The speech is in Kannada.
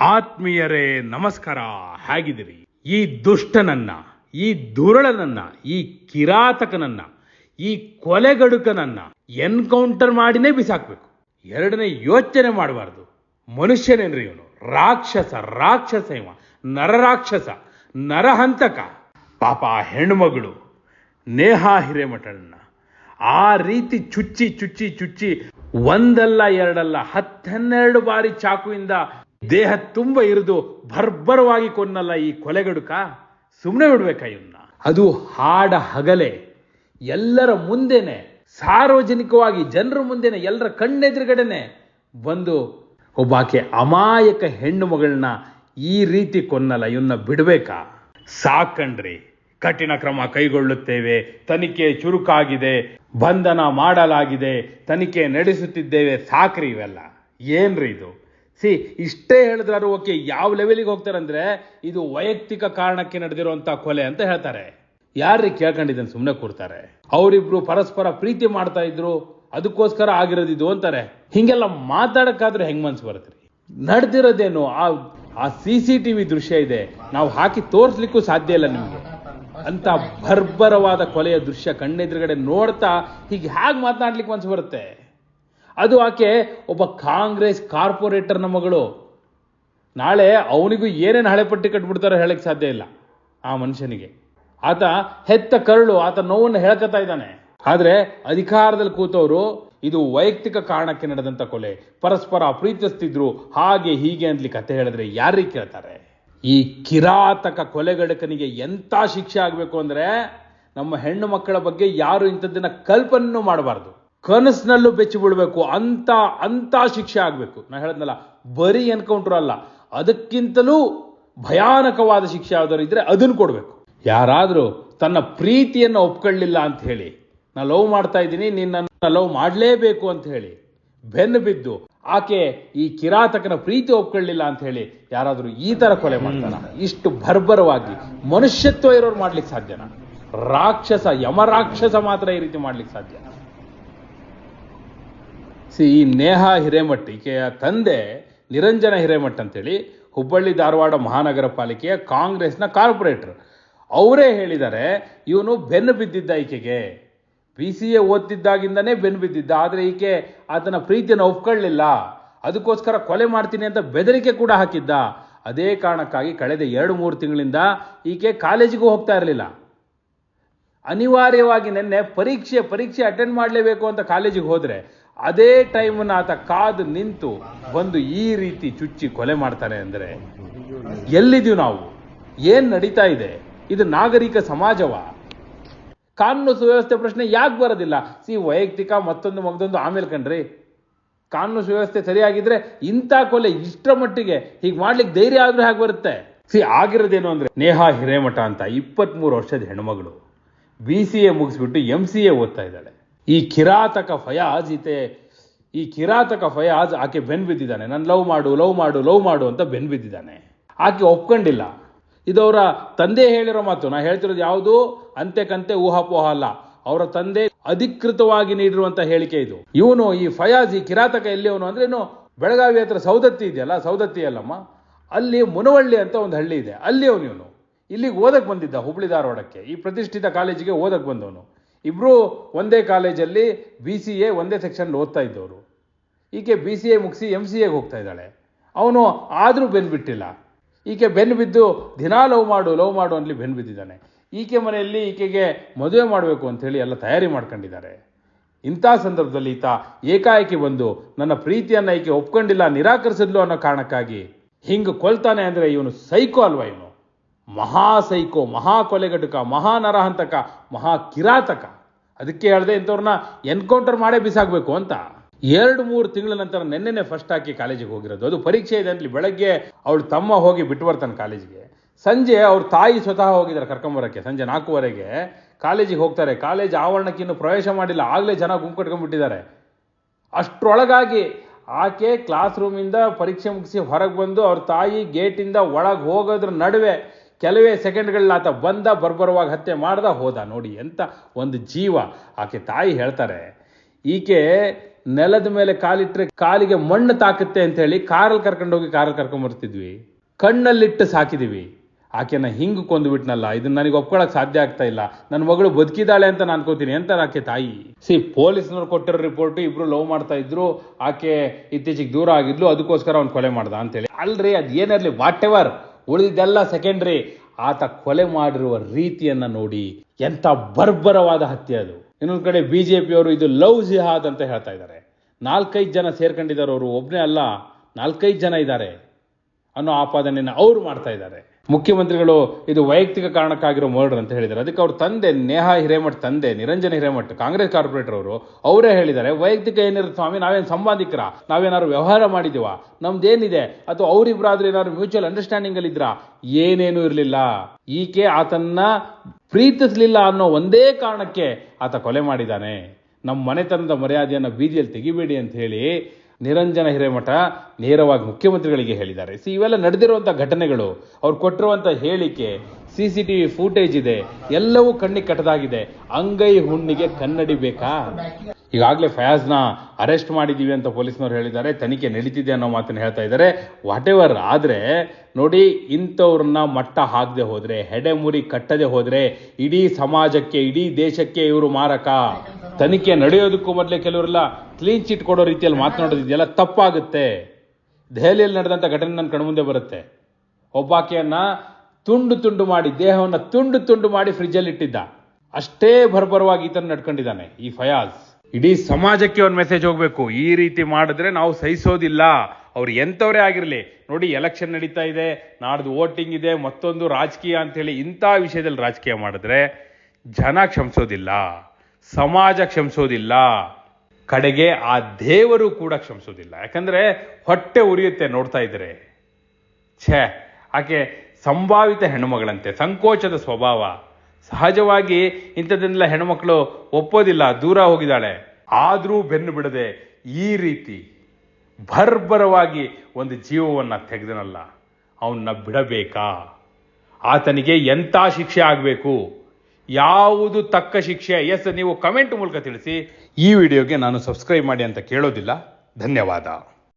ಆತ್ಮೀಯರೇ, ನಮಸ್ಕಾರ. ಹೇಗಿದ್ದೀರಿ? ಈ ದುಷ್ಟನನ್ನ, ಈ ದುರುಳನನ್ನ, ಈ ಕಿರಾತಕನನ್ನ, ಈ ಕೊಲೆಗಡುಕನನ್ನ ಎನ್ಕೌಂಟರ್ ಮಾಡಿನೇ ಬಿಸಾಕ್ಬೇಕು. ಎರಡನೇ ಯೋಚನೆ ಮಾಡಬಾರ್ದು. ಮನುಷ್ಯನೇನ್ರಿ ಇವನು? ರಾಕ್ಷಸ ರಾಕ್ಷಸ ಇವ. ನರರಾಕ್ಷಸ, ನರಹಂತಕ. ಪಾಪ ಹೆಣ್ಮಗಳು ನೇಹಾ ಹಿರೇಮಠಣ್ಣ ಆ ರೀತಿ ಚುಚ್ಚಿ ಚುಚ್ಚಿ ಚುಚ್ಚಿ ಒಂದಲ್ಲ, ಎರಡಲ್ಲ, ಹತ್ತೆನ್ನೆರಡು ಬಾರಿ ಚಾಕುವಿಂದ ದೇಹ ತುಂಬ ಇರಿದು ಭರ್ಭರವಾಗಿ ಕೊನ್ನಲ್ಲ ಈ ಕೊಲೆಗಡುಕ? ಸುಮ್ಮನೆ ಬಿಡ್ಬೇಕಾ ಇವನ್ನ ಅದು ಹಾಡ ಹಗಲೆ. ಎಲ್ಲರ ಮುಂದೆನೆ, ಸಾರ್ವಜನಿಕವಾಗಿ, ಜನರ ಮುಂದೆನೆ, ಎಲ್ಲರ ಕಣ್ಣೆದುರುಗಡೆನೆ ಬಂದು ಒಬ್ಬಾಕೆ ಅಮಾಯಕ ಹೆಣ್ಣು ಮಗಳನ್ನ ಈ ರೀತಿ ಕೊನ್ನಲ್ಲ. ಇವನ್ನ ಬಿಡಬೇಕಾ? ಸಾಕಣ್ರಿ. ಕಠಿಣ ಕ್ರಮ ಕೈಗೊಳ್ಳುತ್ತೇವೆ. ತನಿಖೆ ಚುರುಕಾಗಿದೆ. ಬಂಧನ ಮಾಡಲಾಗಿದೆ. ತನಿಖೆ ನಡೆಸುತ್ತಿದ್ದೇವೆ. ಸಾಕ್ರಿ ಇವೆಲ್ಲ. ಏನ್ರಿ ಇದು? ಸಿ ಇಷ್ಟೇ ಹೇಳಿದ್ರು ಓಕೆ, ಯಾವ ಲೆವೆಲಿಗೆ ಹೋಗ್ತಾರಂದ್ರೆ ಇದು ವೈಯಕ್ತಿಕ ಕಾರಣಕ್ಕೆ ನಡೆದಿರುವಂತಹ ಕೊಲೆ ಅಂತ ಹೇಳ್ತಾರೆ. ಯಾರ್ರಿ ಕೇಳ್ಕೊಂಡಿದ್ದನ್ ಸುಮ್ಮನೆ ಕೂರ್ತಾರೆ? ಅವರಿಬ್ರು ಪರಸ್ಪರ ಪ್ರೀತಿ ಮಾಡ್ತಾ ಇದ್ರು ಅದಕ್ಕೋಸ್ಕರ ಆಗಿರೋದಿದು ಅಂತಾರೆ. ಹಿಂಗೆಲ್ಲ ಮಾತಾಡಕ್ಕಾದ್ರೆ ಹೆಂಗ್ ಮನ್ಸು ಬರುತ್ತೆ ನಡೆದಿರೋದೇನು? ಆ ಆ ಸಿ ಸಿ ಟಿವಿ ದೃಶ್ಯ ಇದೆ. ನಾವು ಹಾಕಿ ತೋರಿಸ್ಲಿಕ್ಕೂ ಸಾಧ್ಯ ಇಲ್ಲ ನಿಮಗೆ. ಅಂತ ಭರ್ಬರವಾದ ಕೊಲೆಯ ದೃಶ್ಯ ಕಣ್ಣೆದುರುಗಡೆ ನೋಡ್ತಾ ಹೀಗೆ ಹೇಗೆ ಮಾತನಾಡ್ಲಿಕ್ಕೆ ಮನ್ಸು ಬರುತ್ತೆ? ಅದು ಆಕೆ ಒಬ್ಬ ಕಾಂಗ್ರೆಸ್ ಕಾರ್ಪೊರೇಟರ್ನ ಮಗಳು. ನಾಳೆ ಅವನಿಗೂ ಏನೇನು ಹಳೆ ಪಟ್ಟಿ ಕಟ್ಬಿಡ್ತಾರೋ ಹೇಳಕ್ಕೆ ಸಾಧ್ಯ ಇಲ್ಲ ಆ ಮನುಷ್ಯನಿಗೆ. ಆತ ಹೆತ್ತ ಕರುಳು, ಆತ ನೋವನ್ನು ಹೇಳ್ಕೊತಾ ಇದ್ದಾನೆ. ಆದರೆ ಅಧಿಕಾರದಲ್ಲಿ ಕೂತವರು ಇದು ವೈಯಕ್ತಿಕ ಕಾರಣಕ್ಕೆ ನಡೆದಂಥ ಕೊಲೆ. ಪರಸ್ಪರ ಪ್ರೀತಿಸ್ತಿದ್ರು, ಹಾಗೆ ಹೀಗೆ ಅಂತಲಿ ಕತೆ ಹೇಳಿದ್ರೆ ಯಾರಿಗೆ ಕೇಳ್ತಾರೆ? ಈ ಕಿರಾತಕ ಕೊಲೆಗಡಕನಿಗೆ ಎಂಥ ಶಿಕ್ಷೆ ಆಗಬೇಕು ಅಂದರೆ ನಮ್ಮ ಹೆಣ್ಣು ಮಕ್ಕಳ ಬಗ್ಗೆ ಯಾರು ಇಂಥದ್ದನ್ನ ಕಲ್ಪನೆ ಮಾಡಬಾರ್ದು. ಕನಸಿನಲ್ಲೂ ಬೆಚ್ಚಿ ಬಿಡಬೇಕು ಅಂತ ಅಂತ ಶಿಕ್ಷೆ ಆಗಬೇಕು. ನಾನು ಹೇಳಿದ್ನಲ್ಲ, ಬರೀ ಎನ್ಕೌಂಟರ್ ಅಲ್ಲ, ಅದಕ್ಕಿಂತಲೂ ಭಯಾನಕವಾದ ಶಿಕ್ಷೆ ಯಾವ್ದಾದ್ರು ಇದ್ರೆ ಅದನ್ನು ಕೊಡಬೇಕು. ಯಾರಾದರೂ ತನ್ನ ಪ್ರೀತಿಯನ್ನು ಒಪ್ಕೊಳ್ಳಿಲ್ಲ ಅಂತ ಹೇಳಿ ನಾನು ಲವ್ ಮಾಡ್ತಾ ಇದ್ದೀನಿ ನಿನ್ನ ಲವ್ ಮಾಡಲೇಬೇಕು ಅಂತ ಹೇಳಿ, ಬೆನ್ನು ಬಿದ್ದು ಆಕೆ ಈ ಕಿರಾತಕನ ಪ್ರೀತಿ ಒಪ್ಕೊಳ್ಳಿಲ್ಲ ಅಂತ ಹೇಳಿ ಯಾರಾದರೂ ಈ ತರ ಕೊಲೆ ಮಾಡ್ತಾನ ಇಷ್ಟು ಭರ್ಭರವಾಗಿ ಮನುಷ್ಯತ್ವ ಇರೋರು ಮಾಡ್ಲಿಕ್ಕೆ ಸಾಧ್ಯನಾ? ರಾಕ್ಷಸ ಯಮರಾಕ್ಷಸ ಮಾತ್ರ ಈ ರೀತಿ ಮಾಡ್ಲಿಕ್ಕೆ ಸಾಧ್ಯ. ಸಿ ಈ ನೇಹಾ ಹಿರೇಮಠ್, ಈಕೆಯ ತಂದೆ ನಿರಂಜನ ಹಿರೇಮಠ್ ಅಂತೇಳಿ ಹುಬ್ಬಳ್ಳಿ ಧಾರವಾಡ ಮಹಾನಗರ ಪಾಲಿಕೆಯ ಕಾಂಗ್ರೆಸ್ನ ಕಾರ್ಪೊರೇಟರ್. ಅವರೇ ಹೇಳಿದ್ದಾರೆ ಇವನು ಬೆನ್ನು ಬಿದ್ದಿದ್ದ ಈಕೆಗೆ. ಪಿ ಸಿ ಎ ಓದ್ತಿದ್ದಾಗಿಂದನೇ ಬೆನ್ನು ಬಿದ್ದಿದ್ದ, ಆದರೆ ಈಕೆ ಆತನ ಪ್ರೀತಿಯನ್ನು ಒಪ್ಕೊಳ್ಳಿಲ್ಲ. ಅದಕ್ಕೋಸ್ಕರ ಕೊಲೆ ಮಾಡ್ತೀನಿ ಅಂತ ಬೆದರಿಕೆ ಕೂಡ ಹಾಕಿದ್ದ. ಅದೇ ಕಾರಣಕ್ಕಾಗಿ ಕಳೆದ ಎರಡು ಮೂರು ತಿಂಗಳಿಂದ ಈಕೆ ಕಾಲೇಜಿಗೂ ಹೋಗ್ತಾ ಇರಲಿಲ್ಲ. ಅನಿವಾರ್ಯವಾಗಿ ನಿನ್ನೆ ಪರೀಕ್ಷೆ ಪರೀಕ್ಷೆ ಅಟೆಂಡ್ ಮಾಡಲೇಬೇಕು ಅಂತ ಕಾಲೇಜಿಗೆ ಹೋದ್ರೆ ಅದೇ ಟೈಮನ್ನ ಆತ ಕಾದು ನಿಂತು ಬಂದು ಈ ರೀತಿ ಚುಚ್ಚಿ ಕೊಲೆ ಮಾಡ್ತಾನೆ ಅಂದ್ರೆ ಎಲ್ಲಿದ್ದೀವಿ ನಾವು? ಏನು ನಡೀತಾ ಇದೆ? ಇದು ನಾಗರಿಕ ಸಮಾಜವ? ಕಾನೂನು ಸುವ್ಯವಸ್ಥೆ ಪ್ರಶ್ನೆ ಯಾಕೆ ಬರೋದಿಲ್ಲ? ಸಿ, ವೈಯಕ್ತಿಕ ಮತ್ತೊಂದು ಮಗದೊಂದು ಆಮೇಲೆ ಕಣ್ರಿ. ಕಾನೂನು ಸುವ್ಯವಸ್ಥೆ ಸರಿಯಾಗಿದ್ರೆ ಇಂಥ ಕೊಲೆ ಇಷ್ಟರ ಮಟ್ಟಿಗೆ ಹೀಗೆ ಮಾಡ್ಲಿಕ್ಕೆ ಧೈರ್ಯ ಆದ್ರೂ ಹೇಗೆ ಬರುತ್ತೆ? ಸಿ, ಆಗಿರೋದೇನು ಅಂದ್ರೆ ನೇಹಾ ಹಿರೇಮಠ ಅಂತ ಇಪ್ಪತ್ಮೂರು ವರ್ಷದ ಹೆಣ್ಮಗಳು. ಬಿ ಸಿ ಎ ಮುಗಿಸ್ಬಿಟ್ಟು ಎಂ ಸಿ ಎ ಓದ್ತಾ ಇದ್ದಾಳೆ. ಈ ಕಿರಾತಕ ಫಯಾಜ್ ಈತೆ ಈ ಕಿರಾತಕ ಫಯಾಜ್ ಆಕೆ ಬೆನ್ ಬಿದ್ದಿದ್ದಾನೆ ನಾನು ಲವ್ ಮಾಡು ಲವ್ ಮಾಡು ಲವ್ ಮಾಡು ಅಂತ ಬೆನ್ ಬಿದ್ದಿದ್ದಾನೆ ಆಕೆ ಒಪ್ಕೊಂಡಿಲ್ಲ. ಇದವರ ತಂದೆ ಹೇಳಿರೋ ಮಾತು. ನಾ ಹೇಳ್ತಿರೋದು ಯಾವುದು? ಅಂತೆಕಂತೆ ಊಹಾಪೋಹ ಅಲ್ಲ. ಅವರ ತಂದೆ ಅಧಿಕೃತವಾಗಿ ನೀಡಿರುವಂತಹ ಹೇಳಿಕೆ ಇದು. ಇವನು ಈ ಫಯಾಜ್, ಈ ಕಿರಾತಕ ಎಲ್ಲಿ ಅವನು ಅಂದ್ರೆ ಏನು? ಬೆಳಗಾವಿ ಹತ್ರ ಸೌದತ್ತಿ ಇದೆಯಲ್ಲ? ಸೌದತ್ತಿ ಅಲ್ಲಮ್ಮ. ಅಲ್ಲಿ ಮುನವಳ್ಳಿ ಅಂತ ಒಂದು ಹಳ್ಳಿ ಇದೆ. ಅಲ್ಲಿ ಅವನು ಇವನು. ಇಲ್ಲಿಗೆ ಓದಕ್ ಬಂದಿದ್ದ ಹುಬ್ಳಿ ಧಾರವಾಡಕ್ಕೆ. ಈ ಪ್ರತಿಷ್ಠಿತ ಕಾಲೇಜಿಗೆ ಓದಕ್ ಬಂದವನು. ಇಬ್ರು ಒಂದೇ ಕಾಲೇಜಲ್ಲಿ ಬಿ ಸಿ ಎ ಒಂದೇ ಸೆಕ್ಷನ್ ಓದ್ತಾ ಇದ್ದವರು. ಈಕೆ ಬಿ ಸಿ ಎ ಮುಗಿಸಿ ಎಂ ಸಿ ಎಗೆ ಹೋಗ್ತಾ ಇದ್ದಾಳೆ. ಅವನು ಆದರೂ ಬೆನ್ನು ಬಿಟ್ಟಿಲ್ಲ ಈಕೆ ಬೆನ್ನು ಬಿದ್ದು ದಿನಾ ಲವ್ ಮಾಡು ಲವ್ ಮಾಡು ಅಂತಲಿ ಬೆನ್ನು ಬಿದ್ದಿದ್ದಾನೆ. ಈಕೆ ಮನೆಯಲ್ಲಿ ಈಕೆಗೆ ಮದುವೆ ಮಾಡಬೇಕು ಅಂಥೇಳಿ ಎಲ್ಲ ತಯಾರಿ ಮಾಡ್ಕೊಂಡಿದ್ದಾರೆ. ಇಂಥ ಸಂದರ್ಭದಲ್ಲಿ ಈತ ಏಕಾಏಕಿ ಬಂದು ನನ್ನ ಪ್ರೀತಿಯನ್ನು ಈಕೆ ಒಪ್ಕೊಂಡಿಲ್ಲ, ನಿರಾಕರಿಸಿದ್ಲು ಅನ್ನೋ ಕಾರಣಕ್ಕಾಗಿ ಹಿಂಗೆ ಕೊಲ್ತಾನೆ ಅಂದರೆ ಇವನು ಸೈಕೋ ಅಲ್ವಾ ಇವನು? ಮಹಾ ಸೈಕೋ, ಮಹಾ ಕೊಲೆಗಟುಕ, ಮಹಾ ನರಹಂತಕ, ಮಹಾ ಕಿರಾತಕ. ಅದಕ್ಕೆ ಹೇಳ್ದೆ ಇಂಥವ್ರನ್ನ ಎನ್ಕೌಂಟರ್ ಮಾಡೇ ಬಿಸಾಕ್ಬೇಕು ಅಂತ. ಎರಡು ಮೂರು ತಿಂಗಳ ನಂತರ ನೆನ್ನೆನೆ ಫಸ್ಟ್ ಹಾಕಿ ಕಾಲೇಜಿಗೆ ಹೋಗಿರೋದು. ಅದು ಪರೀಕ್ಷೆ ಇದೆ ಅಂತಲಿ ಬೆಳಗ್ಗೆ ಅವಳು ತಮ್ಮ ಹೋಗಿ ಬಿಟ್ಟು ಬರ್ತಾನೆ ಕಾಲೇಜಿಗೆ. ಸಂಜೆ ಅವ್ರ ತಾಯಿ ಸ್ವತಃ ಹೋಗಿದ್ದಾರೆ ಕರ್ಕೊಂಬರಕ್ಕೆ, ಸಂಜೆ ನಾಲ್ಕೂವರೆಗೆ. ಕಾಲೇಜಿಗೆ ಹೋಗ್ತಾರೆ. ಕಾಲೇಜ್ ಆವರಣಕ್ಕೆ ಇನ್ನೂ ಪ್ರವೇಶ ಮಾಡಿಲ್ಲ. ಆಗಲೇ ಜನ ಗುಂಪು ಕಟ್ಕೊಂಡ್ಬಿಟ್ಟಿದ್ದಾರೆ. ಅಷ್ಟರೊಳಗಾಗಿ ಆಕೆ ಕ್ಲಾಸ್ ರೂಮಿಂದ ಪರೀಕ್ಷೆ ಮುಗಿಸಿ ಹೊರಗೆ ಬಂದು ಅವ್ರ ತಾಯಿ ಗೇಟಿಂದ ಒಳಗೆ ಹೋಗೋದ್ರ ನಡುವೆ ಕೆಲವೇ ಸೆಕೆಂಡ್ಗಳಲ್ಲಿ ಆತ ಬಂದ ಬರ್ಬರವಾಗಿ ಹತ್ಯೆ ಮಾಡ್ದ ಹೋದ ನೋಡಿ ಎಂತ ಒಂದು ಜೀವ. ಆಕೆ ತಾಯಿ ಹೇಳ್ತಾರೆ, ಈಕೆ ನೆಲದ ಮೇಲೆ ಕಾಲಿಟ್ಟರೆ ಕಾಲಿಗೆ ಮಣ್ಣು ತಾಕುತ್ತೆ ಅಂತ ಹೇಳಿ ಕಾರಲ್ಲಿ ಕರ್ಕೊಂಡೋಗಿ ಕಾರಲ್ಲಿ ಕರ್ಕೊಂಡ್ಬರ್ತಿದ್ವಿ ಕಣ್ಣಲ್ಲಿಟ್ಟು ಸಾಕಿದೀವಿ. ಆಕೆನ ಕೊಂದು ಬಿಟ್ನಲ್ಲ, ಇದನ್ನ ನನಗೆ ಒಪ್ಕೊಳಕ್ ಸಾಧ್ಯ ಆಗ್ತಾ ಇಲ್ಲ, ನನ್ನ ಮಗಳು ಬದುಕಿದಾಳೆ ಅಂತ ನಾನು ಅನ್ಕೋತೀನಿ ಅಂತ ಆಕೆ ತಾಯಿ. ಸಿ, ಪೊಲೀಸ್ನವ್ರು ಕೊಟ್ಟಿರೋ ರಿಪೋರ್ಟ್ ಇಬ್ರು ಲವ್ ಮಾಡ್ತಾ ಇದ್ರು, ಆಕೆ ಇತ್ತೀಚೆಗೆ ದೂರ ಆಗಿದ್ಲು, ಅದಕ್ಕೋಸ್ಕರ ಅವ್ನು ಕೊಲೆ ಮಾಡ್ದ ಅಂತೇಳಿ ಅಲ್ರಿ, ಅದು ಏನಿರ್ಲಿ ವಾಟ್ ಎವರ್ ಉಳಿದಿದ್ದೆಲ್ಲ ಸೆಕೆಂಡ್ರಿ, ಆತ ಕೊಲೆ ಮಾಡಿರುವ ರೀತಿಯನ್ನ ನೋಡಿ ಎಂತ ಬರ್ಬರವಾದ ಹತ್ಯೆ ಅದು. ಇನ್ನೊಂದು ಕಡೆ ಬಿಜೆಪಿಯವರು ಇದು ಲವ್ ಜಿಹಾದ್ ಅಂತ ಹೇಳ್ತಾ ಇದ್ದಾರೆ. ನಾಲ್ಕೈದು ಜನ ಸೇರ್ಕೊಂಡಿದ್ದಾರೆ, ಅವರು ಒಬ್ಬನೇ ಅಲ್ಲ, ನಾಲ್ಕೈದು ಜನ ಇದ್ದಾರೆ ಅನ್ನೋ ಆಪಾದನೆಯನ್ನು ಅವ್ರು ಮಾಡ್ತಾ ಇದ್ದಾರೆ. ಮುಖ್ಯಮಂತ್ರಿಗಳು ಇದು ವೈಯಕ್ತಿಕ ಕಾರಣಕ್ಕಾಗಿರೋ ಮರ್ಡರ್ ಅಂತ ಹೇಳಿದ್ದಾರೆ. ಅದಕ್ಕೆ ಅವ್ರ ತಂದೆ ನೇಹಾ ಹಿರೇಮಠ್ ತಂದೆ ನಿರಂಜನ ಹಿರೇಮಠ್, ಕಾಂಗ್ರೆಸ್ ಕಾರ್ಪೊರೇಟರ್ ಅವರು, ಅವರೇ ಹೇಳಿದ್ದಾರೆ, ವೈಯಕ್ತಿಕ ಏನಿರುತ್ತೆ ಸ್ವಾಮಿ, ನಾವೇನು ಸಂಬಂಧಿಕರ ನಾವೇನಾದ್ರು ವ್ಯವಹಾರ ಮಾಡಿದೀವ? ನಮ್ದೇನಿದೆ? ಅಥವಾ ಅವರಿಬ್ಬರಾದ್ರೂ ಏನಾದ್ರು ಮ್ಯೂಚುವಲ್ ಅಂಡರ್ಸ್ಟ್ಯಾಂಡಿಂಗ್ ಅಲ್ಲಿ ಇದ್ರ? ಏನೇನೂ ಇರಲಿಲ್ಲ. ಈಕೆ ಆತನ್ನ ಪ್ರೀತಿಸಲಿಲ್ಲ ಅನ್ನೋ ಒಂದೇ ಕಾರಣಕ್ಕೆ ಆತ ಕೊಲೆ ಮಾಡಿದ್ದಾನೆ. ನಮ್ಮ ಮನೆತನದ ಮರ್ಯಾದೆಯನ್ನು ಬೀದಿಯಲ್ಲಿ ತೆಗಿಬೇಡಿ ಅಂತ ಹೇಳಿ ನಿರಂಜನ ಹಿರೇಮಠ ನೇರವಾಗಿ ಮುಖ್ಯಮಂತ್ರಿಗಳಿಗೆ ಹೇಳಿದ್ದಾರೆ. ಸಿ ಇವೆಲ್ಲ ನಡೆದಿರುವಂಥ ಘಟನೆಗಳು, ಅವ್ರು ಕೊಟ್ಟಿರುವಂಥ ಹೇಳಿಕೆ C C T V footage ಇದೆ, ಎಲ್ಲವೂ ಕಣ್ಣಿಗೆ ಕಟ್ಟದಾಗಿದೆ. ಅಂಗೈ ಹುಣ್ಣಿಗೆ ಕನ್ನಡಿ ಬೇಕಾ? ಈಗಾಗಲೇ ಫಯಾಜ್ನ ಅರೆಸ್ಟ್ ಮಾಡಿದ್ದೀವಿ ಅಂತ ಪೊಲೀಸ್ನವ್ರು ಹೇಳಿದ್ದಾರೆ. ತನಿಖೆ ನಡೀತಿದೆ ಅನ್ನೋ ಮಾತನ್ನು ಹೇಳ್ತಾ ಇದ್ದಾರೆ. ವಾಟ್ ಎವರ್ ಆದರೆ, ನೋಡಿ, ಇಂಥವ್ರನ್ನ ಮಟ್ಟ ಹಾಕದೆ ಹೋದರೆ, ಹೆಡೆಮುರಿ ಕಟ್ಟದೆ ಹೋದರೆ, ಇಡೀ ಸಮಾಜಕ್ಕೆ, ಇಡೀ ದೇಶಕ್ಕೆ ಇವರು ಮಾರಕ. ತನಿಖೆ ನಡೆಯೋದಕ್ಕೂ ಮೊದಲೇ ಕೆಲವರೆಲ್ಲ ಕ್ಲೀನ್ ಚಿಟ್ ಕೊಡೋ ರೀತಿಯಲ್ಲಿ ಮಾತನಾಡೋದಿದೆಯಲ್ಲ ತಪ್ಪಾಗುತ್ತೆ. ದೆಹಲಿಯಲ್ಲಿ ನಡೆದಂಥ ಘಟನೆ ನನ್ನ ಕಣ್ಮುಂದೆ ಬರುತ್ತೆ. ಒಬ್ಬಾಕೆಯನ್ನು ತುಂಡು ತುಂಡು ಮಾಡಿ, ದೇಹವನ್ನು ತುಂಡು ತುಂಡು ಮಾಡಿ ಫ್ರಿಜ್ಜಲ್ಲಿ ಇಟ್ಟಿದ್ದ. ಅಷ್ಟೇ ಭರ್ಭರವಾಗಿ ಈತನ ನಡ್ಕೊಂಡಿದ್ದಾನೆ, ಈ ಫಯಾಜ್. ಇಡೀ ಸಮಾಜಕ್ಕೆ ಒಂದು ಮೆಸೇಜ್ ಹೋಗಬೇಕು. ಈ ರೀತಿ ಮಾಡಿದ್ರೆ ನಾವು ಸಹಿಸೋದಿಲ್ಲ. ಅವ್ರು ಎಂಥವರೇ ಆಗಿರಲಿ. ನೋಡಿ ಎಲೆಕ್ಷನ್ ನಡೀತಾ ಇದೆ. ನಾಡ್ದು ವೋಟಿಂಗ್ ಇದೆ. ಮತ್ತೊಂದು ರಾಜಕೀಯ ಅಂತೇಳಿ ಇಂಥ ವಿಷಯದಲ್ಲಿ ರಾಜಕೀಯ ಮಾಡಿದ್ರೆ ಜನ ಕ್ಷಮಿಸೋದಿಲ್ಲ. ಸಮಾಜ ಕ್ಷಮಿಸೋದಿಲ್ಲ. ಕಡೆಗೆ ಆ ದೇವರು ಕೂಡ ಕ್ಷಮಿಸೋದಿಲ್ಲ. ಯಾಕಂದರೆ ಹೊಟ್ಟೆ ಉರಿಯುತ್ತೆ ನೋಡ್ತಾ ಇದ್ರೆ. ಛೇ, ಆಕೆ ಸಂಭಾವಿತ ಹೆಣ್ಣುಮಗಳಂತೆ, ಸಂಕೋಚದ ಸ್ವಭಾವ. ಸಹಜವಾಗಿ ಇಂಥದ್ದನ್ನೆಲ್ಲ ಹೆಣ್ಮಕ್ಳು ಒಪ್ಪೋದಿಲ್ಲ, ದೂರ ಹೋಗಿದ್ದಾಳೆ. ಆದರೂ ಬೆನ್ನು ಬಿಡದೆ ಈ ರೀತಿ ಭರ್ಬರವಾಗಿ ಒಂದು ಜೀವವನ್ನು ತೆಗೆದನಲ್ಲ ಅವನ್ನ ಬಿಡಬೇಕಾ? ಆತನಿಗೆ ಎಂಥ ಶಿಕ್ಷೆ ಆಗಬೇಕು? ಯಾವುದು ತಕ್ಕ ಶಿಕ್ಷೆ? ಎಸ್ ನೀವು ಕಮೆಂಟ್ ಮೂಲಕ ತಿಳಿಸಿ. ಈ ವಿಡಿಯೋಗೆ ನಾನು ಸಬ್ಸ್ಕ್ರೈಬ್ ಮಾಡಿ ಅಂತ ಕೇಳೋದಿಲ್ಲ. ಧನ್ಯವಾದ.